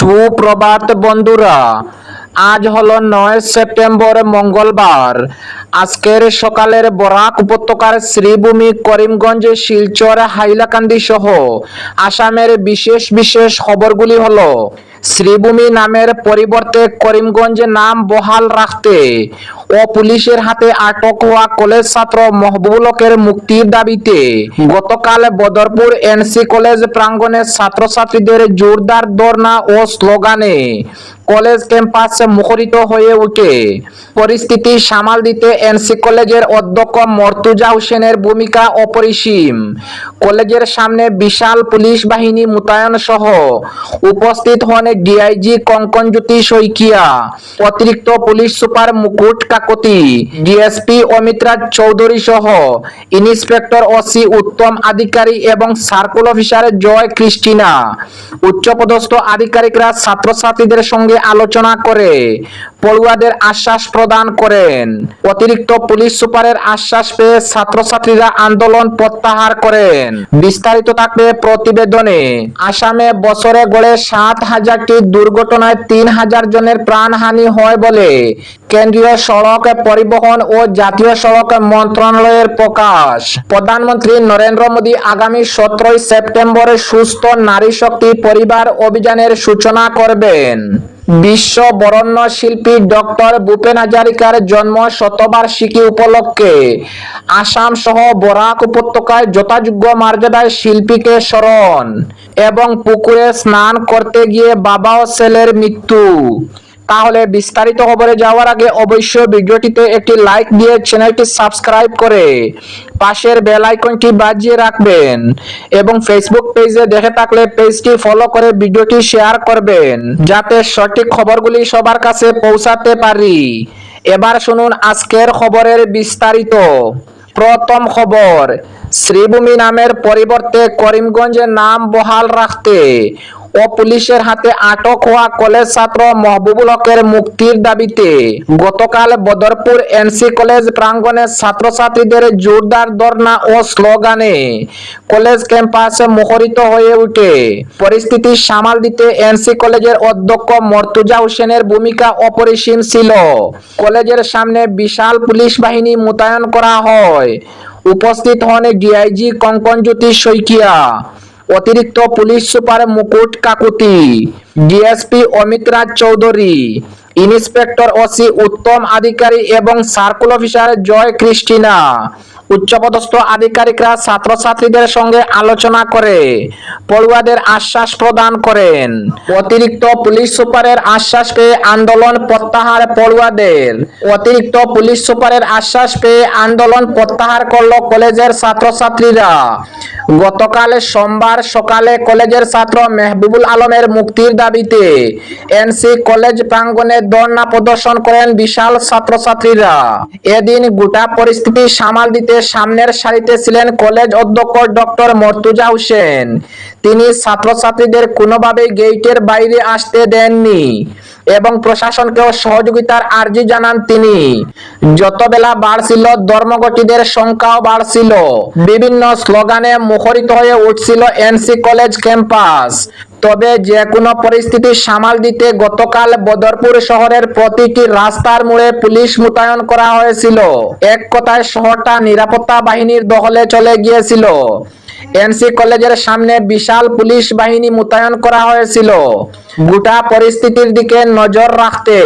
সুপ্রভাত বন্ধুরা, আজ হলো নয় সেপ্টেম্বর মঙ্গলবার। আজকের সকালের বরাক উপত্যকার শ্রীভূমি করিমগঞ্জ, শিলচর, হাইলাকান্দি সহ আসামের বিশেষ বিশেষ খবরগুলি হলো শ্রীভূমি নামের পরিবর্তে করিমগঞ্জ নাম বহাল রাখতে। ও পুলিশের হাতে আটক হওয়া কলেজ ছাত্র মহবুবুল হকের মুক্তির দাবিতে গতকাল বদরপুর এনসি কলেজ প্রাঙ্গণে ছাত্রছাত্রীদের জোরদার ধর্ণা ও স্লোগানে কলেজ ক্যাম্পাস মুখরিত হয়ে ওঠে। পরিস্থিতি সামাল দিতে এনসি কলেজের অধ্যক্ষ মর্তুজা হোসেনের ভূমিকা অপরিসীম। কলেজের সামনে বিশাল পুলিশ বাহিনী মোতায়েন সহ উপস্থিত হন ডিআইজি কঙ্কনজ্যোতি শইকিয়া, অতিরিক্ত police super Mukut Kakati DSP অমিতরাজ Chowdhury সহ ইন্সপেক্টর ওসি উত্তম আধিকারী এবং সার্কুল অফিসার জয় ক্রিস্টিনা। উচ্চপদস্থ আধিকারিকরা ছাত্রছাত্রীদের সঙ্গে আলোচনা করে, পড়ুয়াদের আশ্বাস প্রদান করেন। অতিরিক্ত পুলিশ সুপারের আশ্বাস পেয়ে ছাত্রছাত্রীরা আন্দোলন প্রত্যাহার করেন। বিস্তারিত থাকবে প্রতিবেদনে। আসামে বছরে গড়ে সাত হাজার হাজারটি দুর্ঘটনায় তিন হাজার জনের প্রাণহানি হয় বলে কেন্দ্রীয় সড়ক পরিবহন ও জাতীয় সড়ক মন্ত্রণালয়ের প্রকাশ। প্রধানমন্ত্রী নরেন্দ্র মোদী আগামী সতেরোই সেপ্টেম্বরে সুস্থ নারী শক্তি পরিবার অভিযানের সূচনা করবেন। বিশ্ব বরণ্য শিল্পী ডক্টর ভূপেন হাজারিকার জন্ম শতবার্ষিকী উপলক্ষে। আসাম সহ বরাক উপত্যকায় যথাযোগ্য মর্যাদায় শিল্পীকে স্মরণ এবং পুকুরে স্নান করতে গিয়ে বাবা ও ছেলের মৃত্যু। তাহলে বিস্তারিত খবরে যাওয়ার আগে অবশ্যই ভিডিওটিতে একটি লাইক দিয়ে চ্যানেলটি সাবস্ক্রাইব করে পাশের বেল আইকনটি বাজিয়ে রাখবেন এবং ফেসবুক পেজে দেখে থাকলে পেজটি ফলো করে ভিডিওটি শেয়ার করবেন যাতে সঠিক খবরগুলি সবার কাছে পৌঁছাতে পারি। এবার শুনুন আজকের খবরের বিস্তারিত। প্রথম খবর, শ্রীভূমি নামের পরিবর্তে করিমগঞ্জের নাম বহাল রাখতে ও পুলিশের হাতে আটক হওয়া কলেজ ছাত্র মহবুবুল হকের মুক্তির দাবিতে গতকাল বদরপুর এনসি কলেজ প্রাঙ্গণে ছাত্রছাত্রীদের জোরদার ধর্ণা ও স্লোগানে কলেজ ক্যাম্পাস মুখরিত হয়ে উঠে। পরিস্থিতি সামাল দিতে এনসি কলেজের অধ্যক্ষ মর্তুজা হোসেনের ভূমিকা অপরিসীম ছিল। কলেজের সামনে বিশাল পুলিশ বাহিনী মোতায়েন করা হয়। উপস্থিত হন ডিআইজি কঙ্কনজ্যোতি শইকিয়া। অতিরিক্ত police super Mukut Kakati, DSP Amit Raj Chowdhury, inspector OC Uttam Adhikari এবং সার্কুল অফিসার জয় ক্রিস্টিনা। উচ্চপদস্থ আধিকারিকরা ছাত্রছাত্রীদের সঙ্গে আলোচনা করে, পড়ুয়াদের আশ্বাস প্রদান করেন। অতিরিক্ত পুলিশ সুপারের আশ্বাস পেয়ে আন্দোলন প্রত্যাহার পড়ুয়াদের। অতিরিক্ত পুলিশ সুপারের আশ্বাস পেয়ে আন্দোলন প্রত্যাহার করল কলেজের ছাত্রছাত্রীরা। গতকাল সোমবার সকালে কলেজের ছাত্র মেহবুবুল আলমের মুক্তির দাবিতে এনসি কলেজ প্রাঙ্গণে ধর্ণা প্রদর্শন করেন বিশাল ছাত্রছাত্রীরা। এদিন গোটা পরিস্থিতি সামাল দিতে সামনের সারিতে ছিলেন কলেজ অধ্যক্ষ ডক্টর মর্তুজা হোসেন। তিনি ছাত্রছাত্রীদের কোনোভাবেই গেইটের বাইরে আসতে দেননি এবং প্রশাসনকেও সহযোগিতার আর্জি জানান তিনি। যত বেলা বাড়ছিল, ধর্মঘটীদের সংখ্যাও বাড়ছিল। বিভিন্ন স্লোগানে মুখরিত হয়ে উঠছিল এনসি কলেজ ক্যাম্পাস। তবে যে কোনো পরিস্থিতি সামাল দিতে গতকাল বদরপুর শহরের প্রতিটি রাস্তার মোড়ে পুলিশ মোতায়েন করা হয়েছিল। এক কথায় শহরটা নিরাপত্তা বাহিনীর দখলে চলে গিয়েছিল। এনসি কলেজের সামনে বিশাল পুলিশ বাহিনী মোতায়েন করা হয়েছিল। গোটা পরিস্থিতির দিকে নজর রাখতে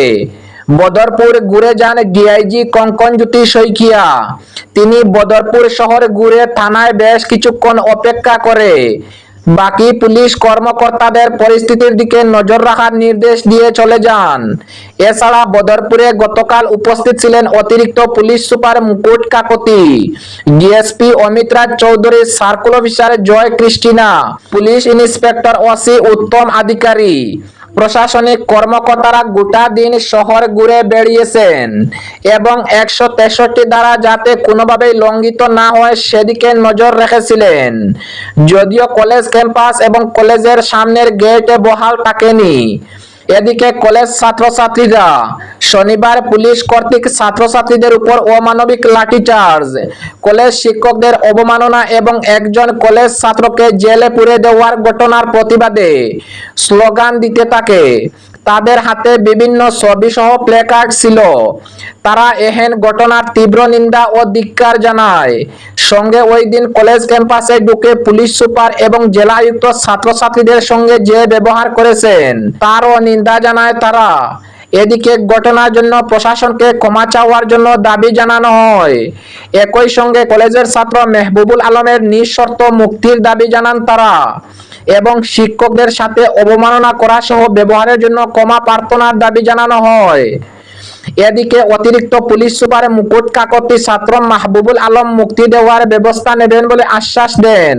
বদরপুর ঘুরে যান ডিআইজি কঙ্কনজ্যোতি শইকিয়া। তিনি বদরপুর শহর ঘুরে থানায় বেশ কিছুক্ষণ অপেক্ষা করে বাকি পুলিশ কর্মকর্তাদের পরিস্থিতির দিকে নজর রাখার নির্দেশ দিয়ে চলে যান। এছাড়া বদরপুরে গতকাল উপস্থিত ছিলেন অতিরিক্ত police super Mukut Kakati. DSP Amit Raj Chowdhury circle officer Joy Christina. Police inspector OC Uttam Adhikari প্রশাসনিক কর্মকর্তারা গোটা দিন শহর ঘুরে বেড়িয়েছেন এবং একশো তেষট্টি দ্বারা যাতে কোনোভাবেই লঙ্ঘিত না হয় সেদিকে নজর রেখেছিলেন। যদিও কলেজ ক্যাম্পাস এবং কলেজের সামনের গেটে বহাল থাকেনি। এদিকে কলেজ ছাত্রছাত্রীরা, শনিবার পুলিশ কর্তৃক ছাত্রছাত্রীদের উপর অমানবিক লাঠিচার্জ। কলেজ শিক্ষকদের অবমাননা এবং একজন কলেজ ছাত্রকে জেলে পুড়ে দেওয়ার ঘটনার প্রতিবাদে স্লোগান দিতে থাকে। তাদের হাতে বিভিন্ন ছবি সহ প্লেকার্ড ছিল। তারা এহেন ঘটনার তীব্র নিন্দা ও ধিক্কার জানায়। সঙ্গে ওই দিন কলেজ ক্যাম্পাসে ঢুকে পুলিশ সুপার এবং জেলা আয়ুক্ত ছাত্রছাত্রীদের সঙ্গে যে ব্যবহার করেছেন, তারও নিন্দা জানায় তারা। এদিকে ঘটনার জন্য প্রশাসনকে ক্ষমা চাওয়ার জন্য দাবি জানানো হয়। একই সঙ্গে কলেজের ছাত্র মেহবুবুল আলমের নিঃশর্ত মুক্তির দাবি জানান তারা এবং শিক্ষকদের সাথে অবমাননা করা সহ ব্যবহারের জন্য ক্ষমা প্রার্থনার দাবি জানানো হয়। এদিকে অতিরিক্ত পুলিশ সুপার মুকুট কাকতি ছাত্র মাহবুবুল আলম মুক্তি দেওয়ার ব্যবস্থা নেবেন বলে আশ্বাস দেন।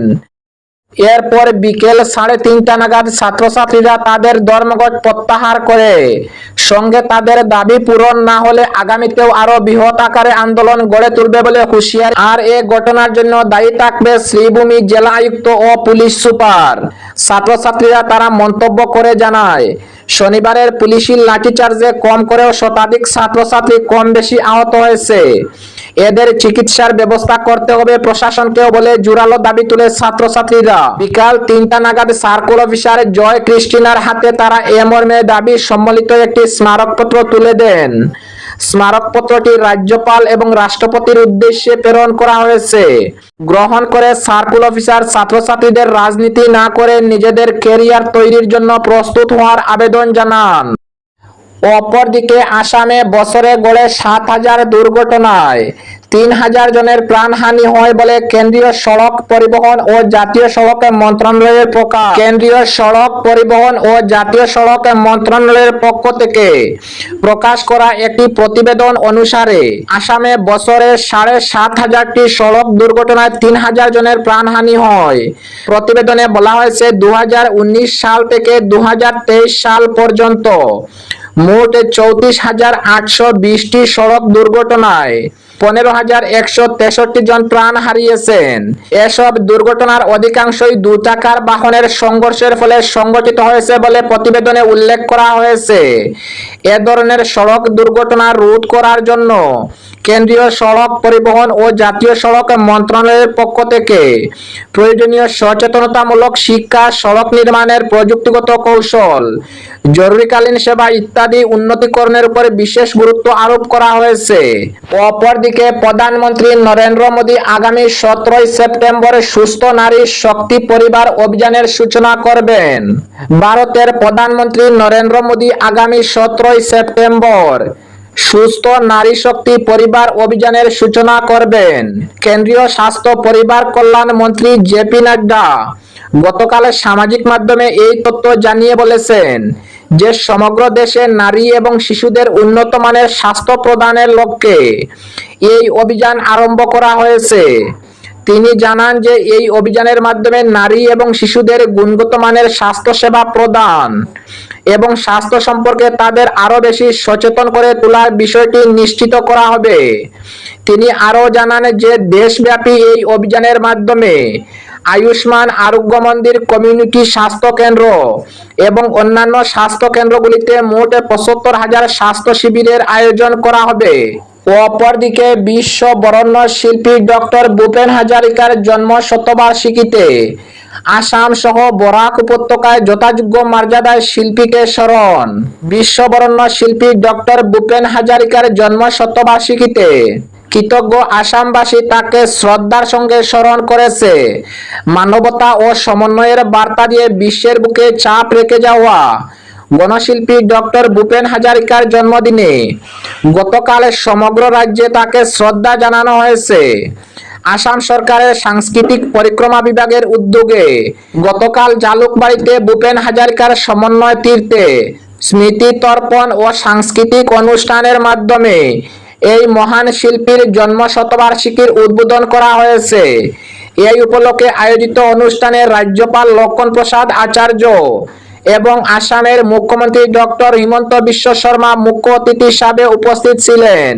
এরপর বিকেল সাড়ে তিনটা নাগাদ ছাত্রছাত্রীরা তাদের ধর্মঘট প্রত্যাহার করে। সঙ্গে তাদের দাবি পূরণ না হলে আগামীতেও আরও বৃহৎ আকারে আন্দোলন গড়ে তুলবে বলে হুঁশিয়ার। আর এ ঘটনার জন্য দায়ী থাকবে শ্রীভূমি জেলা আয়ুক্ত ও পুলিশ সুপার। ছাত্রছাত্রীরা তারা মন্তব্য করে জানায়, শনিবারের পুলিশি লাঠিচার্জে কম করেও শতাধিক ছাত্রছাত্রী কম বেশি আহত হয়েছে। এদের চিকিৎসার ব্যবস্থা করতে হবে প্রশাসনকেও বলে জোরালো দাবি তুলে ছাত্রছাত্রীরা। বিকাল তিনটা নাগাদ সার্কুল অফিসার জয় ক্রিস্টিনার হাতে তারা এ মর্মে দাবি সম্মিলিত একটি স্মারকপত্র তুলে দেন। স্মারকপত্রটি রাজ্যপাল এবং রাষ্ট্রপতির উদ্দেশ্যে প্রেরণ করা হয়েছে। গ্রহণ করে সার্কুল অফিসার ছাত্রছাত্রীদের রাজনীতি না করে নিজেদের কেরিয়ার তৈরির জন্য প্রস্তুত হওয়ার আবেদন জানান। অপরদিকে আসামে বছরে গড়ে সাত হাজার দুর্ঘটনায় তিন হাজার জনের প্রাণহানি হয় বলে কেন্দ্রীয় সড়ক পরিবহন ও জাতীয় সড়ক মন্ত্রণালয়ের প্রকাশ। কেন্দ্রীয় সড়ক পরিবহন ও জাতীয় সড়ক মন্ত্রণালয়ের পক্ষ থেকে প্রকাশ করা একটি প্রতিবেদন অনুসারে আসামে বছরে সাড়ে সাত হাজারটি সড়ক দুর্ঘটনায় তিন হাজার জনের প্রাণহানি হয়। প্রতিবেদনে বলা হয়েছে দু হাজার উনিশ সাল থেকে দু হাজার তেইশ সাল পর্যন্ত মোট চৌত্রিশ হাজার আটশো বিশটি সড়ক দুর্ঘটনায় পনেরো হাজার একশো তেষট্টি জন প্রাণ হারিয়েছেন। এসব দুর্ঘটনার অধিকাংশই দু চাকার বাহনের সংঘর্ষের ফলে সংঘটিত হয়েছে বলে প্রতিবেদনে উল্লেখ করা হয়েছে। এ ধরনের সড়ক দুর্ঘটনা রোধ করার জন্য কেন্দ্রীয় সড়ক পরিবহন ও জাতীয় সড়ক মন্ত্রণালয়ের পক্ষ থেকে প্রয়োজনীয় সচেতনতামূলক শিক্ষা, সড়ক নির্মাণের প্রযুক্তিগত কৌশল, জরুরিকালীন সেবা ইত্যাদি উন্নতিকরণের উপর বিশেষ গুরুত্ব আরোপ করা হয়েছে। অপরদিকে প্রধানমন্ত্রী নরেন্দ্র মোদী আগামী সতেরোই সেপ্টেম্বর সুস্থ নারী শক্তি পরিবার অভিযানের সূচনা করবেন। ভারতের প্রধানমন্ত্রী নরেন্দ্র মোদী আগামী সতেরোই সেপ্টেম্বর সুস্থ নারী শক্তি পরিবার অভিযানের সূচনা করবেন। কেন্দ্রীয় স্বাস্থ্য পরিবার কল্যাণ মন্ত্রী জেপি নাড্ডা গতকাল সামাজিক মাধ্যমে এই তথ্য জানিয়ে বলেছেন যে সমগ্র দেশে নারী এবং শিশুদের উন্নত মানের স্বাস্থ্য প্রদানের লক্ষ্যে এই অভিযান আরম্ভ করা হয়েছে। তিনি জানান যে এই অভিযানের মাধ্যমে নারী এবং শিশুদের গুণগত মানের স্বাস্থ্য সেবা প্রদান এবং স্বাস্থ্য সম্পর্কে তাদের আরও বেশি সচেতন করে তোলার বিষয়টি নিশ্চিত করা হবে। তিনি আরও জানান যে দেশব্যাপী এই অভিযানের মাধ্যমে আয়ুষ্মান আরোগ্য মন্দির কমিউনিটি স্বাস্থ্য কেন্দ্র এবং অন্যান্য স্বাস্থ্য কেন্দ্রগুলিতে মোট পঁচাত্তর হাজার স্বাস্থ্য শিবিরের আয়োজন করা হবে। অপরদিকে বিশ্ব বরণ্য শিল্পী ডক্টর ভূপেন হাজারিকার জন্ম শতবার্ষিকীতে আসাম সহ বরাক উপত্যকায় যথাযোগ্য মর্যাদায় শিল্পীকে স্মরণ। বিশ্ববরণ্য শিল্পী ডক্টর ভূপেন হাজারিকার জন্ম শতবার্ষিকীতে কৃতজ্ঞ আসামবাসী তাকে শ্রদ্ধার সঙ্গে স্মরণ করেছে। মানবতা ও সমন্বয়ের বার্তা দিয়ে বিশ্বের বুকে চাপ রেখে যাওয়া গণশিল্পী ডক্টর ভূপেন হাজারিকার জন্মদিনে গতকাল সমগ্র রাজ্যে তাকে শ্রদ্ধা জানানো হয়েছে। আসাম সরকারের সাংস্কৃতিক পরিক্রমা বিভাগের উদ্যোগে গতকাল জালুকবাড়িতে ভূপেন হাজারিকার সমন্বয় তীর্থে স্মৃতি তর্পণ ও সাংস্কৃতিক অনুষ্ঠানের মাধ্যমে এই মহান শিল্পীর জন্ম শতবার্ষিকীর উদ্বোধন করা হয়েছে। এই উপলক্ষে আয়োজিত অনুষ্ঠানে রাজ্যপাল লক্ষণ প্রসাদ আচার্য এবং আসামের মুখ্যমন্ত্রী ডক্টর হিমন্ত বিশ্ব শর্মা মুখ্য অতিথি হিসাবে উপস্থিত ছিলেন।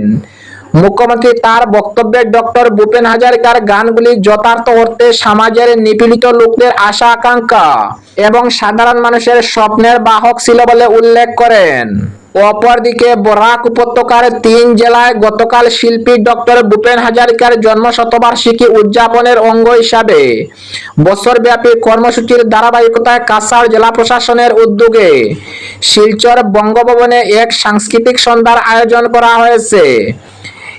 মুখ্যমন্ত্রী তার বক্তব্যে ডক্টর ভূপেন হাজারিকার গানগুলি যথার্থ অর্থে সমাজের নিপীড়িত লোকদের আশা, আকাঙ্ক্ষা এবং সাধারণ মানুষের স্বপ্নের বাহক ছিল বলে উল্লেখ করেন। অপরদিকে বরাক উপত্যকার তিন জেলায় গতকাল শিল্পী ডক্টর ভূপেন হাজারিকার জন্ম শতবার্ষিকী উদযাপনের অঙ্গ হিসাবে বছরব্যাপী কর্মসূচির ধারাবাহিকতায় কাছাড় জেলা প্রশাসনের উদ্যোগে শিলচর বঙ্গভবনে এক সাংস্কৃতিক সন্ধ্যার আয়োজন করা হয়েছে।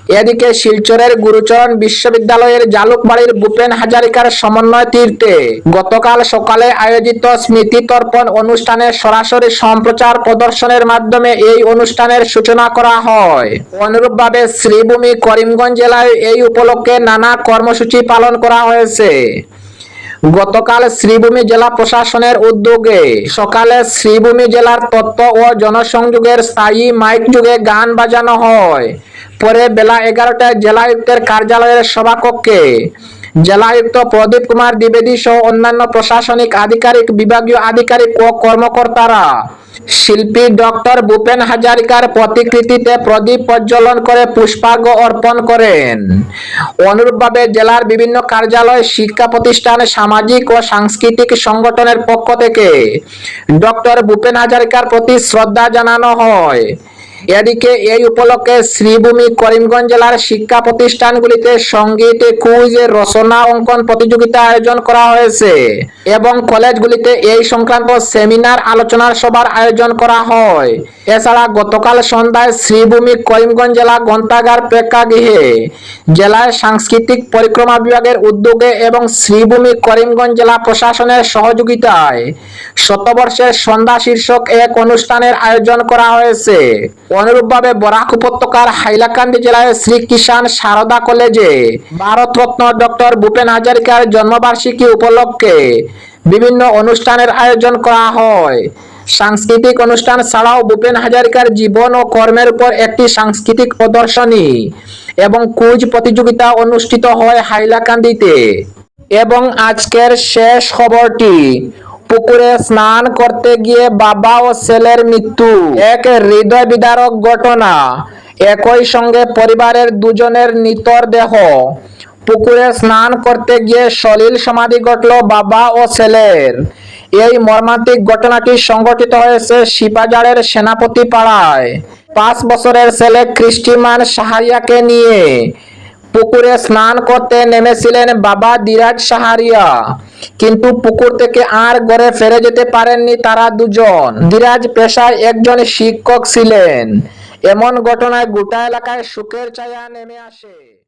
এদিকে শিলচরের গুরুচরণ বিশ্ববিদ্যালয়ের জালুকবাড়ির ভূপেন হাজারিকার সমন্বয় তীর্থে গতকাল সকালে আয়োজিত স্মৃতি তর্পণ অনুষ্ঠানে সরাসরি সম্প্রচার প্রদর্শনের মাধ্যমে এই অনুষ্ঠানের সূচনা করা হয়। অনুরূপভাবে শ্রীভূমি করিমগঞ্জ জেলায় এই উপলক্ষে নানা কর্মসূচি পালন করা হয়েছে। গতকাল শ্রীভূমি জেলা প্রশাসনের উদ্যোগে সকালে শ্রীভূমি জেলার তত্ত্ব ও জনসংযোগের স্থায়ী মাইক যুগে গান বাজানো হয়। পরে বেলা এগারোটায় জেলায়ুক্তের কার্যালয়ের সভাকক্ষে জেলায়ুক্ত প্রদীপ কুমার দ্বিবেদী সহ অন্যান্য প্রশাসনিক আধিকারিক, বিভাগীয় আধিকারিক ও কর্মকর্তারা। শিল্পী ডক্টর ভূপেন হাজারিকার প্রতিকৃতিতে প্রদীপ প্রজ্বলন করে পুষ্পার্ঘ অর্পণ করেন। অনুরূপভাবে জেলার বিভিন্ন কার্যালয়, শিক্ষা প্রতিষ্ঠান, সামাজিক ও সাংস্কৃতিক সংগঠনের পক্ষ থেকে ডক্টর ভূপেন হাজারিকার প্রতি শ্রদ্ধা জানানো হয়। এদিকে এই উপলক্ষে শ্রীভূমি করিমগঞ্জ জেলার শিক্ষা প্রতিষ্ঠানগুলিতে সংগীত, কুইজ, রচনা, অঙ্কন প্রতিযোগিতা আয়োজন করা হয়েছে এবং কলেজগুলিতে এই সংক্রান্ত সেমিনার আলোচনার সভার আয়োজন করা হয়। এছাড়া গতকাল সন্ধ্যায় শ্রীভূমি করিমগঞ্জ জেলা গ্রন্থাগার প্রেক্ষাগৃহে জেলায় সাংস্কৃতিক পরিক্রমা বিভাগের উদ্যোগে এবং শ্রীভূমি করিমগঞ্জ জেলা প্রশাসনের সহযোগিতায় শতবর্ষের সন্ধ্যা শীর্ষক এক অনুষ্ঠানের আয়োজন করা হয়েছে। অনুরূপভাবে বরাক উপত্যকার হাইলাকান্দি জেলায় শ্রী কিষান সারদা কলেজে ভারতরত্ন ডক্টর ভূপেন হাজারিকার জন্মবার্ষিকী উপলক্ষে বিভিন্ন অনুষ্ঠানের আয়োজন করা হয়। সাংস্কৃতিক অনুষ্ঠান ছাড়াও ভূপেন হাজারিকার জীবন ও কর্মের উপর একটি সাংস্কৃতিক প্রদর্শনী এবং কুইজ প্রতিযোগিতা অনুষ্ঠিত হয় হাইলাকান্দিতে। এবং আজকের শেষ খবরটি পুকুরে স্নান করতে গিয়ে বাবা ও ছেলের মৃত্যু। এক হৃদয় বিদারক ঘটনা। একই সঙ্গে পরিবারের দুজনের নিতর দেহ। পুকুরে স্নান করতে গিয়ে সলিল সমাধি ঘটল বাবা ও ছেলের। এই মর্মান্তিক ঘটনাটি সংঘটিত হয়েছে শিপাজারের সেনাপতি পাড়ায়। পাঁচ বছরের ছেলে ক্রিস্টিমান সাহারিয়াকে নিয়ে। পুকুরে স্নান করতে নেমেছিলেন বাবা দিরাজ সাহারিয়া। কিন্তু পুকুর থেকে আর গড়ে ফেরে যেতে পারেননি তারা দুজন। দিরাজ পেশায় একজন শিক্ষক ছিলেন। এমন ঘটনায় গোটা এলাকায় সুখের ছায়া নেমে আসে।